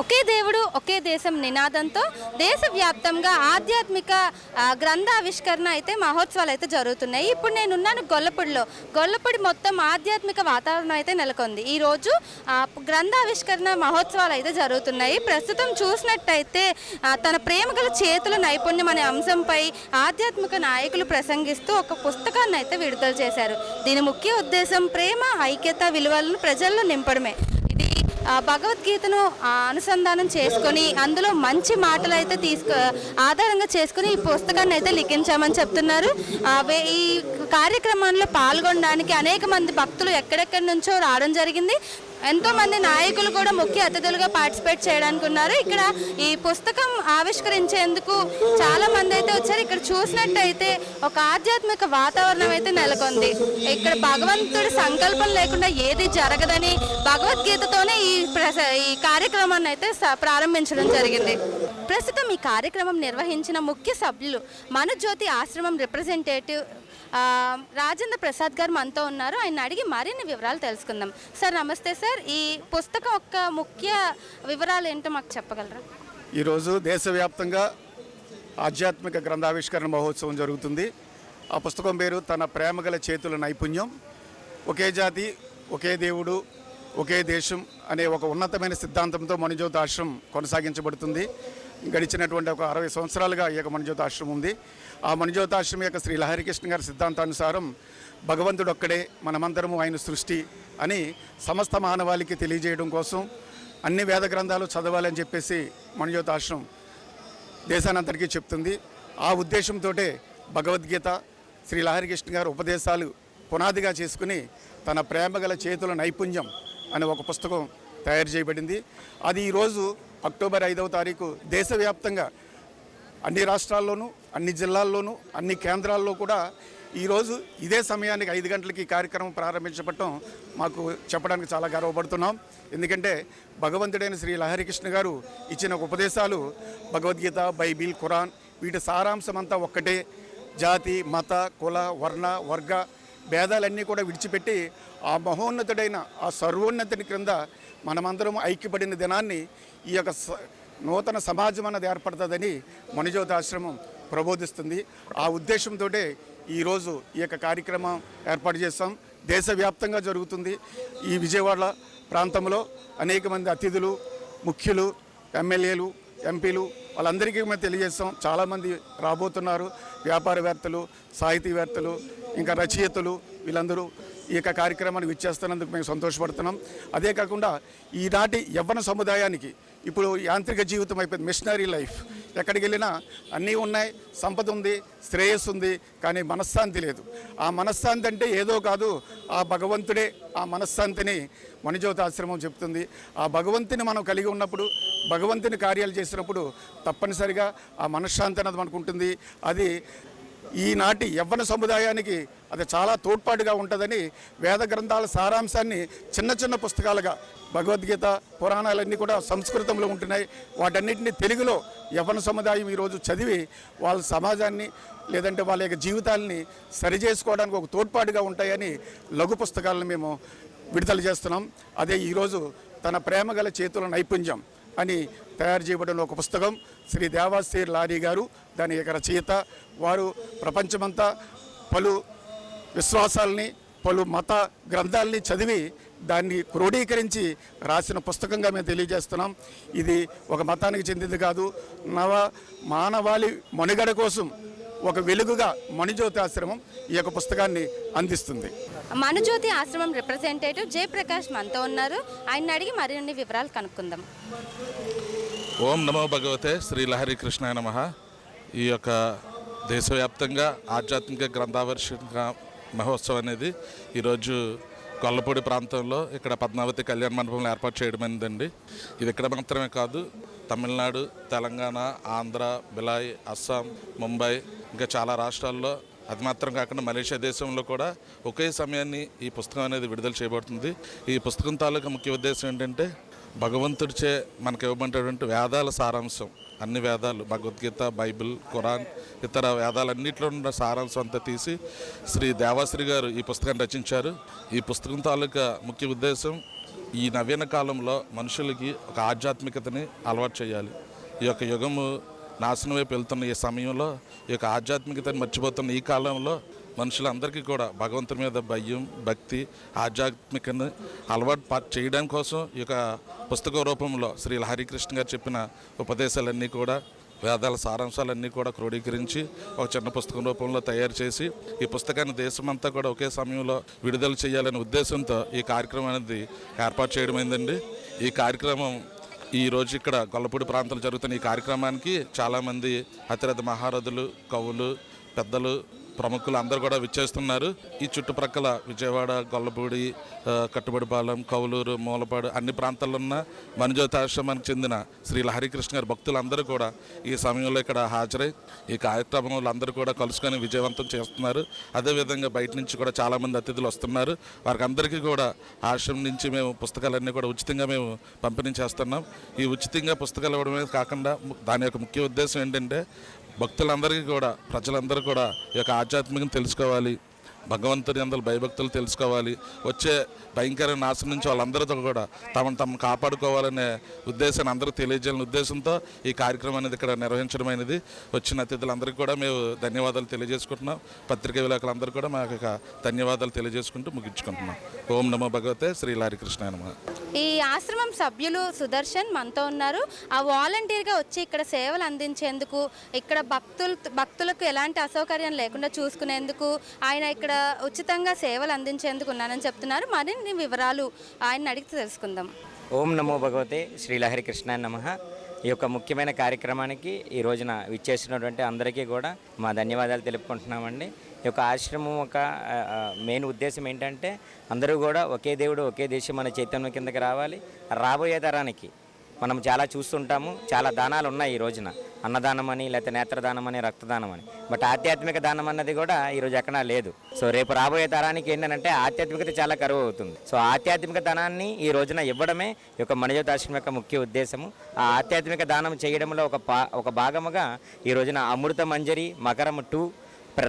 ఒకే దేవుడు ఒకే దేశం నినాదంతో దేశవ్యాప్తంగా ఆధ్యాత్మిక గ్రంథావిష్కరణ అయితే మహోత్సవాలు అయితే జరుగుతున్నాయి. ఇప్పుడు నేను ఉన్నాను గొల్లపూడిలో. గొల్లపూడి మొత్తం ఆధ్యాత్మిక వాతావరణం అయితే నెలకొంది. ఈ రోజు గ్రంథావిష్కరణ మహోత్సవాలు అయితే జరుగుతున్నాయి. ప్రస్తుతం చూసినట్టయితే తన ప్రేమగల చేతుల నైపుణ్యం అనే అంశంపై ఆధ్యాత్మిక నాయకులు ప్రసంగిస్తూ ఒక పుస్తకాన్ని అయితే విడుదల చేశారు. దీని ముఖ్య ఉద్దేశం ప్రేమ ఐక్యత విలువలను ప్రజల్లో నింపడమే. భగవద్గీతను అనుసంధానం చేసుకొని అందులో మంచి మాటలు అయితే తీసుకు ఆధారంగా చేసుకుని ఈ పుస్తకాన్ని అయితే లిఖించామని చెప్తున్నారు. ఈ కార్యక్రమంలో పాల్గొనడానికి అనేక మంది భక్తులు ఎక్కడెక్కడి నుంచో రావడం జరిగింది. ఎంతో మంది నాయకులు కూడా ముఖ్య అతిథులుగా పార్టిసిపేట్ చేయడానికి ఉన్నారు ఇక్కడ ఈ పుస్తకం ఆవిష్కరించేందుకు చాలా మంది అయితే వచ్చారు. ఇక్కడ చూసినట్టయితే ఒక ఆధ్యాత్మిక వాతావరణం అయితే నెలకొంది. ఇక్కడ భగవంతుడి సంకల్పం లేకుండా ఏది జరగదని భగవద్గీతతోనే ఈ ప్రస ఈ కార్యక్రమాన్ని అయితే ప్రారంభించడం జరిగింది. ప్రస్తుతం ఈ కార్యక్రమం నిర్వహించిన ముఖ్య సభ్యులు మనుజ్యోతి ఆశ్రమం రిప్రజెంటేటివ్ రాజేంద్ర ప్రసాద్ గారు మనతో ఉన్నారు. ఆయన అడిగి మరిన్ని వివరాలు తెలుసుకుందాం. సార్ నమస్తే సార్. ఈ పుస్తకం యొక్క ముఖ్య వివరాలు ఏంటో మాకు చెప్పగలరా? ఈరోజు దేశవ్యాప్తంగా ఆధ్యాత్మిక గ్రంథావిష్కరణ మహోత్సవం జరుగుతుంది. ఆ పుస్తకం పేరు తన ప్రేమగల చేతుల నైపుణ్యం. ఒకే జాతి ఒకే దేవుడు ఒకే దేశం అనే ఒక ఉన్నతమైన సిద్ధాంతంతో మణిజ్యోతి కొనసాగించబడుతుంది. గడిచినటువంటి ఒక అరవై సంవత్సరాలుగా ఈ యొక్క మణిజ్యోతి ఉంది. ఆ మణిజ్యోతి యొక్క శ్రీ లహరికృష్ణ గారి సిద్ధాంతానుసారం భగవంతుడు ఒక్కడే మనమందరము ఆయన సృష్టి అని సమస్త మానవాళికి తెలియజేయడం కోసం అన్ని వేద గ్రంథాలు చదవాలని చెప్పేసి మణిజ్యోతి దేశానంతటికీ చెప్తుంది. ఆ ఉద్దేశంతో భగవద్గీత శ్రీ లహరికృష్ణ గారు ఉపదేశాలు పునాదిగా చేసుకుని తన ప్రేమగల చేతుల నైపుణ్యం అనే ఒక పుస్తకం తయారు చేయబడింది. అది ఈరోజు అక్టోబర్ ఐదవ తారీఖు దేశవ్యాప్తంగా అన్ని రాష్ట్రాల్లోనూ అన్ని జిల్లాల్లోనూ అన్ని కేంద్రాల్లో కూడా ఈరోజు ఇదే సమయానికి ఐదు గంటలకి కార్యక్రమం ప్రారంభించబడటం మాకు చెప్పడానికి చాలా గర్వపడుతున్నాం. ఎందుకంటే భగవంతుడైన శ్రీ లహరికృష్ణ గారు ఇచ్చిన ఉపదేశాలు భగవద్గీత బైబిల్ ఖురాన్ వీటి సారాంశం అంతా ఒక్కటే. జాతి మత కుల వర్ణ వర్గ భేదాలన్నీ కూడా విడిచిపెట్టి ఆ మహోన్నతుడైన ఆ సర్వోన్నతుని క్రింద మనమందరం ఐక్యపడిన దినాన్ని ఈ యొక్క స- నూతన సమాజం అన్నది ఏర్పడుతుందని మణిజ్యోతి ఆశ్రమం ప్రబోధిస్తుంది. ఆ ఉద్దేశంతో ఈరోజు ఈ యొక్క కార్యక్రమం ఏర్పాటు చేస్తాం. దేశవ్యాప్తంగా జరుగుతుంది. ఈ విజయవాడ ప్రాంతంలో అనేక మంది అతిథులు ముఖ్యులు ఎమ్మెల్యేలు ఎంపీలు వాళ్ళందరికీ మేము తెలియజేస్తాం. చాలామంది రాబోతున్నారు. వ్యాపారవేత్తలు సాహితీవేత్తలు ఇంకా రచయితలు వీళ్ళందరూ ఈ యొక్క కార్యక్రమాన్ని విచ్చేస్తున్నందుకు మేము సంతోషపడుతున్నాం. అదే కాకుండా ఈనాటి యవ్వన సముదాయానికి ఇప్పుడు యాంత్రిక జీవితం అయిపోయింది మిషనరీ లైఫ్ ఎక్కడికి వెళ్ళినా అన్నీ ఉన్నాయి సంపద ఉంది శ్రేయస్సు ఉంది కానీ మనశ్శాంతి లేదు. ఆ మనశ్శాంతి అంటే ఏదో కాదు ఆ భగవంతుడే ఆ మనశ్శాంతిని మణిజ్యోతి ఆశ్రమం చెప్తుంది. ఆ భగవంతుని మనం కలిగి ఉన్నప్పుడు భగవంతుని కార్యాలు చేసినప్పుడు తప్పనిసరిగా ఆ మనశ్శాంతి అనేది మనకు ఉంటుంది. అది ఈనాటి యవ్వన సముదాయానికి అది చాలా తోడ్పాటుగా ఉంటుందని వేద గ్రంథాల సారాంశాన్ని చిన్న చిన్న పుస్తకాలుగా భగవద్గీత పురాణాలన్నీ కూడా సంస్కృతంలో ఉంటున్నాయి. వాటన్నిటిని తెలుగులో యవ్వన సముదాయం ఈరోజు చదివి వాళ్ళ సమాజాన్ని లేదంటే వాళ్ళ యొక్క జీవితాలని సరిచేసుకోవడానికి ఒక తోడ్పాటుగా ఉంటాయని లఘు పుస్తకాలను మేము విడుదల చేస్తున్నాం. అదే ఈరోజు తన ప్రేమగల చేతుల నైపుణ్యం అని తయారు చేయబడిన ఒక పుస్తకం శ్రీ దేవాశ్రీ లారీ గారు దాని యొక్క రచయిత. వారు ప్రపంచమంతా పలు విశ్వాసాలని పలు మత గ్రంథాలని చదివి దాన్ని క్రోడీకరించి రాసిన పుస్తకంగా మేము తెలియజేస్తున్నాం. ఇది ఒక మతానికి చెందింది కాదు. నవ మానవాళి మనుగడ కోసం ఒక వెలుగుగా మణిజ్యోతి ఆశ్రమం ఈ యొక్క పుస్తకాన్ని అందిస్తుంది. మనుజ్యోతి ఆశ్రమం రిప్రజెంటేటివ్ జయప్రకాష్ మనతో ఉన్నారు. ఆయన అడిగి మరిన్ని వివరాలు కనుక్కుందాం. ఓం నమో భగవతే శ్రీ లహరి కృష్ణ నమ. ఈ యొక్క దేశవ్యాప్తంగా ఆధ్యాత్మిక గ్రంథావర్షిక మహోత్సవం అనేది ఈరోజు గొల్లపూడి ప్రాంతంలో ఇక్కడ పద్మావతి కళ్యాణ మండపంలో ఏర్పాటు చేయడమైందండి ఇది ఇక్కడ మాత్రమే కాదు తమిళనాడు తెలంగాణ ఆంధ్ర బిలాయ్ అస్సాం ముంబై ఇంకా చాలా రాష్ట్రాల్లో అది మాత్రం కాకుండా మలేషియా దేశంలో కూడా ఒకే సమయాన్ని ఈ పుస్తకం అనేది విడుదల చేయబడుతుంది. ఈ పుస్తకం తాలూకా ముఖ్య ఉద్దేశం ఏంటంటే భగవంతుడిచే మనకు ఇవ్వబడినటువంటి వేదాల సారాంశం అన్ని వేదాలు భగవద్గీత బైబిల్ ఖురాన్ ఇతర వేదాలన్నింటిలో ఉన్న సారాంశం అంతా తీసి శ్రీ దేవాశ్రీ గారు ఈ పుస్తకాన్ని రచించారు. ఈ పుస్తకం తాలూకా ముఖ్య ఉద్దేశం ఈ నవీన కాలంలో మనుషులకి ఒక ఆధ్యాత్మికతని అలవాటు చేయాలి. ఈ యొక్క యుగము నాశనం వైపు వెళ్తున్న ఈ సమయంలో ఈ యొక్క ఆధ్యాత్మికతను మర్చిపోతున్న ఈ కాలంలో మనుషులందరికీ కూడా భగవంతుని మీద భయం భక్తి ఆధ్యాత్మికను అలవాటు పా- చేయడం కోసం ఈ యొక్క పుస్తక రూపంలో శ్రీ హరికృష్ణ గారు చెప్పిన ఉపదేశాలన్నీ కూడా వేదాల సారాంశాలన్నీ కూడా క్రోడీకరించి ఒక చిన్న పుస్తకం రూపంలో తయారు చేసి ఈ పుస్తకాన్ని దేశమంతా కూడా ఒకే సమయంలో విడుదల చేయాలనే ఉద్దేశంతో ఈ కార్యక్రమం అనేది ఏర్పాటు చేయడమైందండి. ఈ కార్యక్రమం ఈ రోజు ఇక్కడ గొల్లపూడి ప్రాంతంలో జరుగుతున్న ఈ కార్యక్రమానికి చాలామంది అతిరథ మహారథులు కవులు పెద్దలు ప్రముఖులు అందరూ కూడా విచ్చేస్తున్నారు. ఈ చుట్టుప్రక్కల విజయవాడ గొల్లపూడి కట్టుబడిపాలెం కౌలూరు మూలపాడు అన్ని ప్రాంతాల్లో ఉన్న మనుజ్యోతి ఆశ్రమానికి చెందిన శ్రీ హరికృష్ణ గారి భక్తులందరూ కూడా ఈ సమయంలో ఇక్కడ హాజరై ఈ కార్యక్రమంలో అందరూ కూడా కలుసుకొని విజయవంతం చేస్తున్నారు. అదేవిధంగా బయట నుంచి కూడా చాలామంది అతిథులు వస్తున్నారు. వారికి అందరికీ కూడా ఆశ్రమం నుంచి మేము పుస్తకాలన్నీ కూడా ఉచితంగా మేము పంపిణీ చేస్తున్నాం. ఈ ఉచితంగా పుస్తకాలు ఇవ్వడమే కాకుండా దాని యొక్క ముఖ్య ఉద్దేశం ఏంటంటే భక్తులందరికీ కూడా ప్రజలందరూ కూడా ఈ యొక్క ఆధ్యాత్మికం తెలుసుకోవాలి. భగవంతుని అందరూ భయభక్తులు తెలుసుకోవాలి. వచ్చే భయంకర నాశనం నుంచి వాళ్ళందరితో కూడా తమను తమను కాపాడుకోవాలనే ఉద్దేశాన్ని అందరూ తెలియజేయాలనే ఉద్దేశంతో ఈ కార్యక్రమం అనేది ఇక్కడ నిర్వహించడమైనది వచ్చిన అతిథులందరికీ కూడా మేము ధన్యవాదాలు తెలియజేసుకుంటున్నాం. పత్రికా విలేకరులందరూ కూడా మాకు ధన్యవాదాలు తెలియజేసుకుంటూ ముగించుకుంటున్నాం. ఓం నమో భగవతే శ్రీ లారికృష్ణ నమ. ఈ ఆశ్రమం సభ్యులు సుదర్శన్ మనతో ఉన్నారు. ఆ వాలంటీర్గా వచ్చి ఇక్కడ సేవలు అందించేందుకు ఇక్కడ భక్తులు భక్తులకు ఎలాంటి అసౌకర్యం లేకుండా చూసుకునేందుకు ఆయన ఇక్కడ ఉచితంగా సేవలు అందించేందుకు ఉన్నానని చెప్తున్నారు. మరిన్ని వివరాలు ఆయన అడిగి తెలుసుకుందాం. ఓం నమో భగవతే శ్రీలహరి కృష్ణ నమ. ఈ యొక్క ముఖ్యమైన కార్యక్రమానికి ఈ రోజున విచ్చేసినటువంటి అందరికీ కూడా మా ధన్యవాదాలు తెలుపుకుంటున్నామండి. ఈ యొక్క ఆశ్రమం ఒక మెయిన్ ఉద్దేశం ఏంటంటే అందరూ కూడా ఒకే దేవుడు ఒకే దేశం మన చైతన్యం కిందకి రావాలి. రాబోయే తరానికి మనం చాలా చూస్తుంటాము చాలా దానాలు ఉన్నాయి ఈ రోజున. అన్నదానం అని లేకపోతే నేత్రదానం అని రక్తదానం అని బట్ ఆధ్యాత్మిక దానం అన్నది కూడా ఈరోజు ఎక్కడా లేదు. సో రేపు రాబోయే తరానికి ఏంటంటే ఆధ్యాత్మికత చాలా కరువు అవుతుంది. సో ఆధ్యాత్మిక దానాన్ని ఈ రోజున ఇవ్వడమే ఈ యొక్క మణిజ్యోతాశ్రమం యొక్క ముఖ్య ఉద్దేశము. ఆ ఆధ్యాత్మిక దానం చేయడంలో ఒక పా ఒక భాగముగా ఈ రోజున అమృత మంజరి మకరం టూ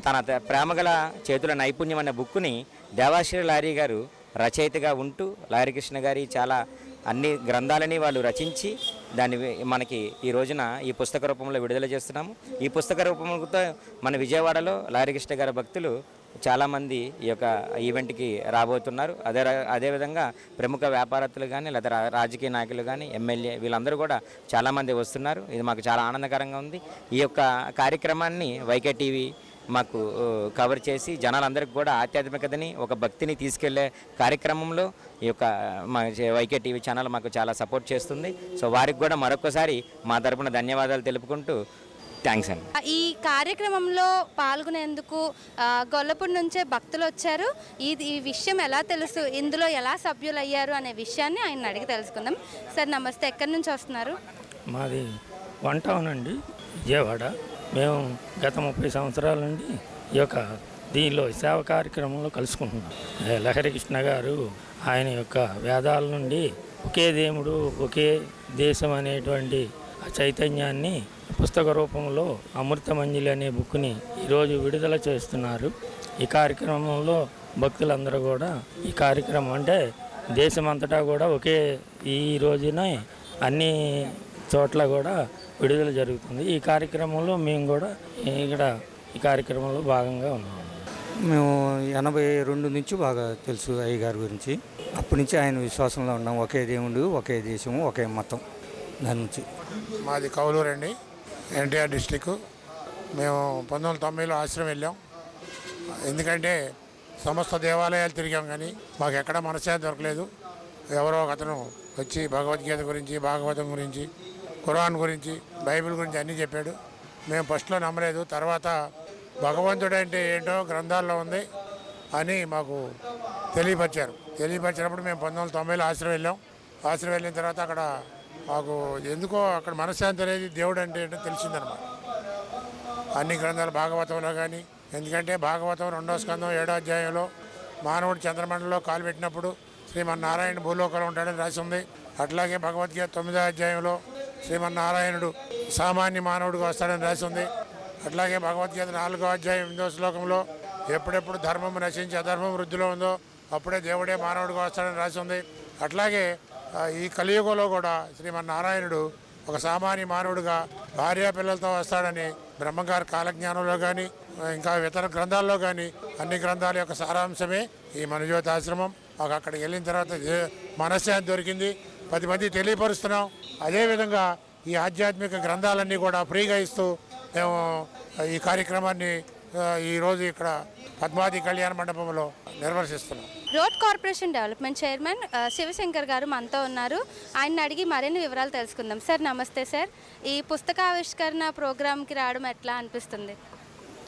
తన ప్రేమగల చేతుల నైపుణ్యం అనే బుక్కుని దేవాశ్రీ లారీ గారు రచయితగా ఉంటూ లారీ కృష్ణ గారి చాలా అన్ని గ్రంథాలని వాళ్ళు రచించి దాన్ని మనకి ఈ రోజున ఈ పుస్తక రూపంలో విడుదల చేస్తున్నాము. ఈ పుస్తక రూపంతో మన విజయవాడలో లారికృష్ణ గారి భక్తులు చాలామంది ఈ యొక్క ఈవెంట్కి రాబోతున్నారు. అదే అదేవిధంగా ప్రముఖ వ్యాపారస్తులు కానీ లేదా రా- రాజకీయ నాయకులు కానీ ఎమ్మెల్యే వీళ్ళందరూ కూడా చాలామంది వస్తున్నారు. ఇది మాకు చాలా ఆనందకరంగా ఉంది. ఈ యొక్క కార్యక్రమాన్ని వైకే టీవీ మాకు కవర్ చేసి జనాలందరికీ కూడా ఆధ్యాత్మికతని ఒక భక్తిని తీసుకెళ్ళే కార్యక్రమంలో ఈ యొక్క మా వైకే టీవీ ఛానల్ మాకు చాలా సపోర్ట్ చేస్తుంది. సో వారికి కూడా మరొకసారి మా తరపున ధన్యవాదాలు తెలుపుకుంటూ థ్యాంక్స్ అండి. ఈ కార్యక్రమంలో పాల్గొనేందుకు గొల్లపూడి నుంచే భక్తులు వచ్చారు. ఇది ఈ విషయం ఎలా తెలుసు ఇందులో ఎలా సభ్యులు అయ్యారు అనే విషయాన్ని ఆయన అడిగి తెలుసుకుందాం. సార్ నమస్తే. ఎక్కడి నుంచి వస్తున్నారు? మాది వన్ టౌన్ అండి విజయవాడ. మేము గత ముప్పై సంవత్సరాల నుండి ఈ యొక్క దీనిలో సేవ కార్యక్రమంలో కలుసుకుంటున్నాం. లహరికృష్ణ లహరి కృష్ణ గారు ఆయన యొక్క వేదాల నుండి ఒకే దేవుడు ఒకే దేశం అనేటువంటి ఆ చైతన్యాన్ని పుస్తక రూపంలో అమృతమంజలి అనే బుక్ని ఈరోజు విడుదల చేస్తున్నారు. ఈ కార్యక్రమంలో భక్తులందరూ కూడా ఈ కార్యక్రమం అంటే దేశమంతటా కూడా ఒకే ఈ రోజున అన్ని చోట్ల కూడా విడుదల జరుగుతుంది. ఈ కార్యక్రమంలో మేము కూడా ఇక్కడ ఈ కార్యక్రమంలో భాగంగా ఉన్నాము మేము ఎనభై రెండు నుంచి బాగా తెలుసు అయ్య గారి గురించి. అప్పటి నుంచి ఆయన విశ్వాసంలో ఉన్నాం. ఒకే దేవుడు ఒకే దేశము ఒకే మతం దాని నుంచి. మాది కౌలూరు అండి. NTR district. మేము పంతొమ్మిది వందల తొంభైలో ఆశ్రమం వెళ్ళాం. ఎందుకంటే సమస్త దేవాలయాలు తిరిగాం కానీ మాకు ఎక్కడ మనశ్శాంతి దొరకలేదు. ఎవరో ఒక అతను వచ్చి భగవద్గీత గురించి భాగవతం గురించి ఖురాన్ గురించి బైబిల్ గురించి అన్నీ చెప్పాడు. మేము ఫస్ట్లో నమ్మలేదు. తర్వాత భగవంతుడు అంటే ఏంటో గ్రంథాల్లో ఉంది అని మాకు తెలియపరిచారు. తెలియపరిచినప్పుడు మేము పంతొమ్మిది వందల తొంభైలో ఆశ్రయం వెళ్ళాం. ఆశ్రమం వెళ్ళిన తర్వాత అక్కడ మాకు ఎందుకో అక్కడ మనశ్శాంతి అనేది దేవుడు అంటే ఏంటో తెలిసిందనమాట. అన్ని గ్రంథాలు భాగవతంలో కానీ ఎందుకంటే భాగవతం రెండో స్కందం ఏడో అధ్యాయంలో మానవుడు చంద్రమండలంలో కాలు పెట్టినప్పుడు శ్రీమన్నారాయణ భూలోకంలో ఉంటాడని రాసి ఉంది. అట్లాగే భగవద్గీత తొమ్మిదో అధ్యాయంలో శ్రీమన్నారాయణుడు సామాన్య మానవుడిగా వస్తాడని రాసి ఉంది. అట్లాగే భగవద్గీత నాలుగో అధ్యాయం ఎనిమిదో శ్లోకంలో ఎప్పుడెప్పుడు ధర్మం నశించి అధర్మం వృద్ధిలో ఉందో అప్పుడే దేవుడే మానవుడిగా వస్తాడని రాసి ఉంది. అట్లాగే ఈ కలియుగంలో కూడా శ్రీమన్నారాయణుడు ఒక సామాన్య మానవుడిగా భార్యా పిల్లలతో వస్తాడని బ్రహ్మగారి కాలజ్ఞానంలో కానీ ఇంకా ఇతర గ్రంథాల్లో కానీ అన్ని గ్రంథాల యొక్క సారాంశమే ఈ మనుజ్యోతి ఆశ్రమం. మాకు అక్కడికి వెళ్ళిన తర్వాత మనశ్శాంతి దొరికింది. పది మంది తెలియపరుస్తున్నాం. అదేవిధంగా ఈ ఆధ్యాత్మిక గ్రంథాలన్నీ కూడా ఫ్రీగా ఇస్తూ మేము ఈ కార్యక్రమాన్ని ఈరోజు ఇక్కడ పద్మావతి కళ్యాణ మండపంలో నిర్వర్తిస్తున్నాం road corporation development chairman Shivashankar గారు మనతో ఉన్నారు. ఆయన అడిగి మరిన్ని వివరాలు తెలుసుకుందాం. సార్ నమస్తే సార్. ఈ పుస్తకావిష్కరణ ప్రోగ్రామ్కి రావడం ఎట్లా అనిపిస్తుంది?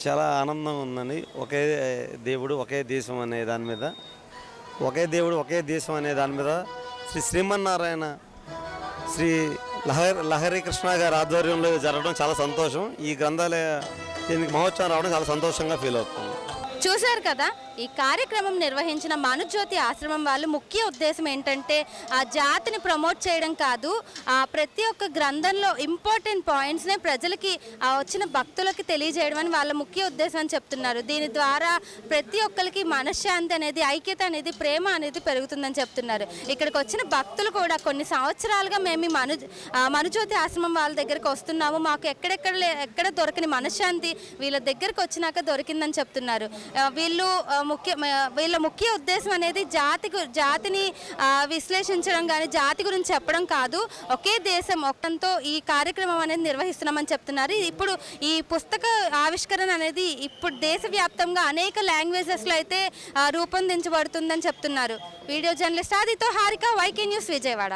చాలా ఆనందం ఉందండి. ఒకే దేవుడు ఒకే దేశం అనే దాని మీద. ఒకే దేవుడు ఒకే దేశం అనే దాని మీద శ్రీ శ్రీమన్నారాయణ శ్రీ లహరి లహరి కృష్ణ గారి ఆధ్వర్యంలో జరగడం చాలా సంతోషం. ఈ గ్రంథాలయ దీనికి మహోత్సవం రావడం చాలా సంతోషంగా ఫీల్ అవుతుంది చూశారు కదా ఈ కార్యక్రమం నిర్వహించిన మనుజ్యోతి ఆశ్రమం వాళ్ళు ముఖ్య ఉద్దేశం ఏంటంటే ఆ జాతిని ప్రమోట్ చేయడం కాదు ఆ ప్రతి ఒక్క గ్రంథంలో ఇంపార్టెంట్ పాయింట్స్నే ప్రజలకి ఆ వచ్చిన భక్తులకి తెలియజేయడం అని వాళ్ళ ముఖ్య ఉద్దేశం అని చెప్తున్నారు. దీని ద్వారా ప్రతి ఒక్కరికి మనశ్శాంతి అనేది ఐక్యత అనేది ప్రేమ అనేది పెరుగుతుందని చెప్తున్నారు. ఇక్కడికి వచ్చిన భక్తులు కూడా కొన్ని సంవత్సరాలుగా మేము ఈ మను మనుజ్యోతి ఆశ్రమం వాళ్ళ దగ్గరికి వస్తున్నాము. మాకు ఎక్కడెక్కడ లే- ఎక్కడ దొరకని మనశ్శాంతి వీళ్ళ దగ్గరకు వచ్చినాక దొరికిందని చెప్తున్నారు. వీళ్ళు ముఖ్య వీళ్ళ ముఖ్య ఉద్దేశం అనేది జాతి గు- జాతిని విశ్లేషించడం కానీ జాతి గురించి చెప్పడం కాదు. ఒకే దేశం ఒక్కంతో ఈ కార్యక్రమం అనేది నిర్వహిస్తున్నామని చెప్తున్నారు. ఇప్పుడు ఈ పుస్తక ఆవిష్కరణ అనేది ఇప్పుడు దేశవ్యాప్తంగా అనేక లాంగ్వేజెస్లో అయితే రూపొందించబడుతుందని చెప్తున్నారు. వీడియో జర్నలిస్ట్ ఆదితో హారిక వైకే న్యూస్ విజయవాడ.